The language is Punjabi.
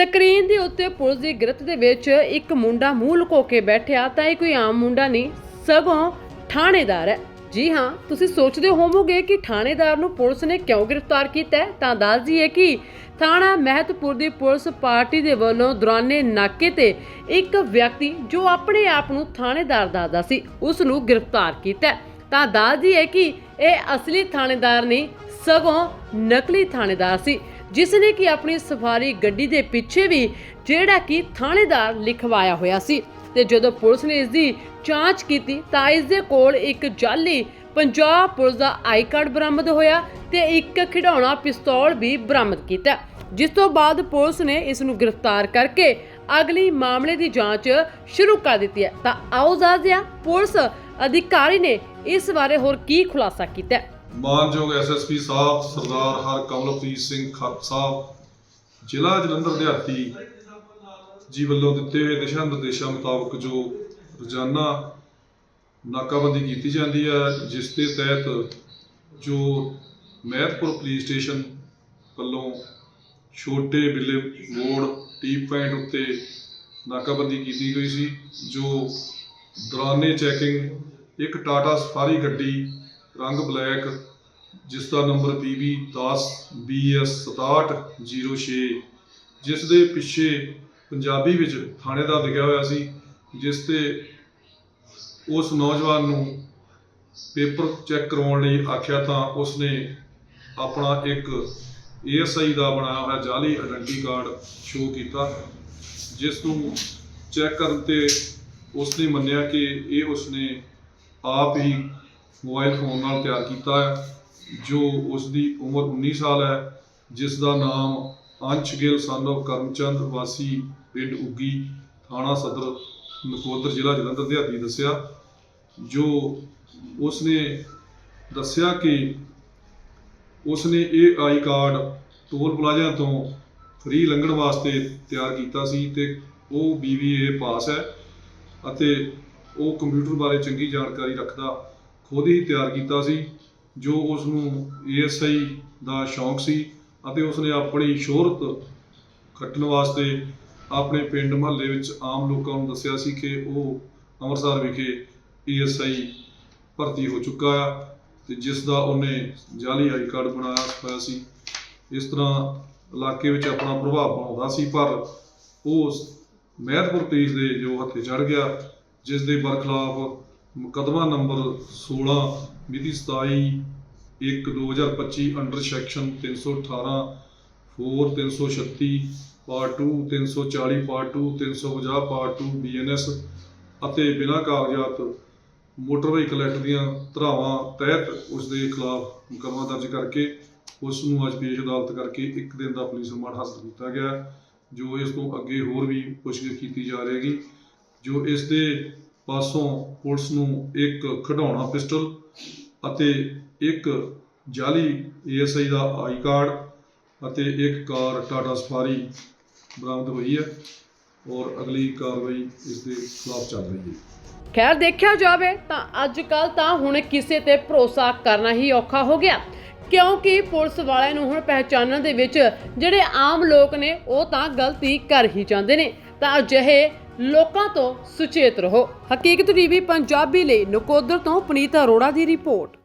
ਸਕਰੀਨ ਦੇ ਉੱਤੇ ਪੁਲਿਸ ਦੀ ਗ੍ਰਿਫਤ ਦੇ ਵਿੱਚ ਇੱਕ ਮੁੰਡਾ ਮੂੰਹ ਲੁਕੋ ਕੇ ਬੈਠਿਆ ਤਾਂ ਇਹ ਕੋਈ ਆਮ ਮੁੰਡਾ ਨਹੀਂ, ਸਗੋਂ ਥਾਣੇਦਾਰ ਹੈ। ਜੀ ਹਾਂ, ਤੁਸੀਂ ਸੋਚਦੇ ਹੋਵੋਗੇ ਕਿ ਥਾਣੇਦਾਰ ਨੂੰ ਪੁਲਿਸ ਨੇ ਕਿਉਂ ਗ੍ਰਿਫਤਾਰ ਕੀਤਾ ਤਾਂ ਦੱਸ ਦਈਏ ਕਿ ਥਾਣਾ ਮਹਿਤਪੁਰ ਦੀ ਪੁਲਿਸ ਪਾਰਟੀ ਦੇ ਵੱਲੋਂ ਦੌਰਾਨੇ ਨਾਕੇ ਤੇ ਇੱਕ ਵਿਅਕਤੀ ਜੋ ਆਪਣੇ ਆਪ ਨੂੰ ਥਾਣੇਦਾਰ ਦੱਸਦਾ ਸੀ, ਉਸ ਨੂੰ ਗ੍ਰਿਫਤਾਰ ਕੀਤਾ ਤਾਂ ਦੱਸ ਦਈਏ ਕਿ ਇਹ ਅਸਲੀ ਥਾਣੇਦਾਰ ਨਹੀਂ, ਸਗੋਂ ਨਕਲੀ ਥਾਣੇਦਾਰ ਸੀ। ਜਿਸ ਨੇ ਕਿ ਆਪਣੀ ਸਫਾਰੀ ਗੱਡੀ ਦੇ ਪਿੱਛੇ ਵੀ ਜਿਹੜਾ ਕਿ ਥਾਣੇਦਾਰ ਲਿਖਵਾਇਆ ਹੋਇਆ ਸੀ। ਤੇ ਜਦੋਂ ਪੁਲਿਸ ਨੇ ਇਸ ਦੀ ਜਾਂਚ ਕੀਤੀ ਤਾਂ ਇਸ ਦੇ ਕੋਲ ਇੱਕ ਜਾਲੀ ਪੰਜਾਬ ਪੁਲਿਸ ਦਾ ਆਈ ਕਾਰਡ ਬਰਾਮਦ ਹੋਇਆ ਤੇ ਇੱਕ ਖਿਡੌਣਾ ਪਿਸਤੌਲ ਵੀ ਬਰਾਮਦ ਕੀਤਾ। ਜਿਸ ਤੋਂ ਬਾਅਦ ਪੁਲਿਸ ਨੇ ਇਸ ਨੂੰ ਗ੍ਰਿਫਤਾਰ ਕਰਕੇ ਅਗਲੀ ਮਾਮਲੇ ਦੀ ਜਾਂਚ ਸ਼ੁਰੂ ਕਰ ਦਿੱਤੀ ਹੈ। ਤਾਂ ਆਓ ਦੱਸਦੇ ਹਾਂ ਪੁਲਿਸ ਅਧਿਕਾਰੀ ਨੇ ਇਸ ਬਾਰੇ ਹੋਰ ਕੀ ਖੁਲਾਸਾ ਕੀਤਾ ਹੈ। ਮਾਨਯੋਗ ਐਸਐਸਪੀ ਸਾਹਿਬ, ਸਰਦਾਰ ਹਰਕਮਲਪ੍ਰੀਤ ਸਿੰਘ ਖੱਤ ਸਾਹਿਬ, ਜ਼ਿਲ੍ਹਾ ਜਲੰਧਰ ਦਿਹਾਤੀ ਜੀ ਵੱਲੋਂ ਦਿੱਤੇ ਹੋਏ ਦਿਸ਼ਾ ਨਿਰਦੇਸ਼ਾਂ ਮੁਤਾਬਕ ਜੋ ਰੋਜ਼ਾਨਾ ਨਾਕਾਬੰਦੀ ਕੀਤੀ ਜਾਂਦੀ ਹੈ, ਜਿਸ ਦੇ ਤਹਿਤ ਜੋ ਮਹਿਤਪੁਰ ਪੁਲਿਸ ਸਟੇਸ਼ਨ ਵੱਲੋਂ ਛੋਟੇ ਬਿੱਲੇ ਮੋੜ ਟੀ ਪੁਆਇੰਟ ਉੱਤੇ ਨਾਕਾਬੰਦੀ ਕੀਤੀ ਗਈ ਸੀ, ਜੋ ਦੌਰਾਨੇ ਚੈਕਿੰਗ, ਇੱਕ ਟਾਟਾ ਸਫਾਰੀ ਗੱਡੀ ਰੰਗ ਬਲੈਕ, ਜਿਸ ਦਾ ਨੰਬਰ PB 10 BS 6706 ਜਿਸ ਦੇ ਪਿੱਛੇ ਪੰਜਾਬੀ ਵਿੱਚ ਥਾਣੇ ਦਾ ਲਿਖਿਆ ਹੋਇਆ ਸੀ, ਜਿਸ ਤੇ ਉਸ ਨੌਜਵਾਨ ਨੂੰ ਪੇਪਰ ਚੈੱਕ ਕਰਵਾਉਣ ਲਈ ਆਖਿਆ ਤਾਂ ਉਸਨੇ ਆਪਣਾ ਇੱਕ ASI ਦਾ ਬਣਾਇਆ ਹੋਇਆ ਜਾਲੀ ਆਇਡੈਂਟੀ ਕਾਰਡ ਸ਼ੋਅ ਕੀਤਾ, ਜਿਸ ਨੂੰ ਚੈੱਕ ਕਰਨ ਤੇ ਉਸਨੇ ਮੰਨਿਆ ਕਿ ਇਹ ਉਸਨੇ ਆਪ ਹੀ ਮੋਬਾਈਲ ਫੋਨ ਨਾਲ ਤਿਆਰ ਕੀਤਾ ਹੈ, ਜੋ ਉਸ ਦੀ ਉਮਰ 19 ਸਾਲ ਹੈ ਜਿਸ ਦਾ ਨਾਮ ਅੰਸ਼ ਗਿੱਲ son of ਕਰਮਚੰਦ ਵਾਸੀ ਪਿੰਡ ਉੱਗੀ ਥਾਣਾ ਸਦਰ, ਨਕੋਦਰ ਜ਼ਿਲ੍ਹਾ ਜਲੰਧਰ ਦਿਹਾਤੀ ਦੱਸਿਆ। ਜੋ ਉਸਨੇ ਦੱਸਿਆ ਕਿ ਉਸਨੇ ਇਹ ਆਈ ਕਾਰਡ ਟੋਲ ਪਲਾਜ਼ਾ ਤੋਂ ਫ੍ਰੀ ਲੰਘਣ ਵਾਸਤੇ ਤਿਆਰ ਕੀਤਾ ਸੀ ਤੇ ਉਹ BBA ਪਾਸ ਹੈ ਅਤੇ ਉਹ ਕੰਪਿਊਟਰ ਬਾਰੇ ਚੰਗੀ ਜਾਣਕਾਰੀ ਰੱਖਦਾ ਖੁਦ ਹੀ ਤਿਆਰ ਕੀਤਾ ਸੀ, ਜੋ ਉਸ ਨੂੰ ASI ਦਾ ਸ਼ੌਂਕ ਸੀ ਅਤੇ ਉਸਨੇ ਆਪਣੀ ਸ਼ੋਹਰਤ ਖੱਟਣ ਵਾਸਤੇ ਆਪਣੇ ਪਿੰਡ ਮਹੱਲੇ ਵਿੱਚ ਆਮ ਲੋਕਾਂ ਨੂੰ ਦੱਸਿਆ ਸੀ ਕਿ ਉਹ ਅੰਮ੍ਰਿਤਸਰ ਵਿਖੇ ASI ਭਰਤੀ ਹੋ ਚੁੱਕਾ ਆ ਤੇ ਜਿਸ ਦਾ ਉਹਨੇ ਜਾਲੀ ਆਈ ਕਾਰਡ ਬਣਾਇਆ ਹੋਇਆ ਸੀ। ਇਸ ਤਰ੍ਹਾਂ ਇਲਾਕੇ ਵਿੱਚ ਆਪਣਾ ਪ੍ਰਭਾਵ ਬਣਾਉਂਦਾ ਸੀ, ਪਰ ਉਹ ਮਹਿਤਪੁਰ ਪੁਲਿਸ ਦੇ ਜੋ ਹੱਥੇ ਚੜ ਗਿਆ, ਜਿਸ ਦੇ ਬਰਖਲਾਫ ਮੁਕੱਦਮਾ ਨੰਬਰ 16 ਮਿਤੀ 27 1 2025 under section 318 4 336 part 2 340 part 2 350 part 2 BNS ਅਤੇ ਬਿਨਾਂ ਕਾਗਜ਼ਾਤ ਮੋਟਰ ਵਹੀਕਲ ਐਕਟ ਦੀਆਂ ਧਰਾਵਾਂ ਤਹਿਤ ਉਸ ਦੇ ਖਿਲਾਫ ਮੁਕੱਦਮਾ ਦਰਜ ਕਰਕੇ ਉਸ ਨੂੰ ਅੱਜ ਪੇਸ਼ ਅਦਾਲਤ ਕਰਕੇ ਇੱਕ ਦਿਨ ਦਾ ਪੁਲਿਸ ਰਿਮਾਂਡ ਹਾਸਲ ਕੀਤਾ ਗਿਆ, ਜੋ ਇਸ ਤੋਂ ਅੱਗੇ ਹੋਰ ਵੀ ਪੁੱਛਗਿੱਛ ਕੀਤੀ ਜਾ ਰਹੇਗੀ, ਜੋ ਇਸ ਦੇ ਪਾਸੋਂ ਪੁਲਿਸ ਨੂੰ ਇੱਕ ਖਿਡੌਣਾ ਪਿਸਟਲ ਅਤੇ ਇੱਕ ਜਾਲੀ ਏਐਸਆਈ ਦਾ ਆਈ ਕਾਰਡ ਅਤੇ ਇੱਕ ਕਾਰ ਟਾਟਾ ਸਫਾਰੀ ਬਰਾਮਦ ਹੋਈ ਹੈ ਔਰ ਅਗਲੀ ਕਾਰਵਾਈ ਇਸ ਦੇ ਖਿਲਾਫ ਚੱਲ ਰਹੀ ਹੈ। ਖੈਰ, ਦੇਖਿਆ ਜਾਵੇ ਤਾਂ ਅੱਜ ਕੱਲ ਤਾਂ ਹੁਣ ਕਿਸੇ ਤੇ ਭਰੋਸਾ ਕਰਨਾ ਹੀ ਔਖਾ ਹੋ ਗਿਆ। ਕਿਉਂਕਿ ਪੁਲਿਸ ਵਾਲਿਆਂ ਨੂੰ ਹੁਣ ਪਹਿਚਾਨਣ ਦੇ ਵਿੱਚ ਜਿਹੜੇ ਆਮ ਲੋਕ ਨੇ, ਉਹ ਤਾਂ ਗਲਤੀ ਕਰ ਹੀ ਜਾਂਦੇ ਨੇ। ਤਾਂ ਅਜਿਹੇ ਲੋਕਾਂ ਤੋਂ ਸੁਚੇਤ ਰਹੋ। ਹਕੀਕਤ ਟੀਵੀ ਪੰਜਾਬੀ ਲਈ ਨਕੋਦਰ ਤੋਂ ਪਨੀਤ ਅਰੋੜਾ ਦੀ ਰਿਪੋਰਟ।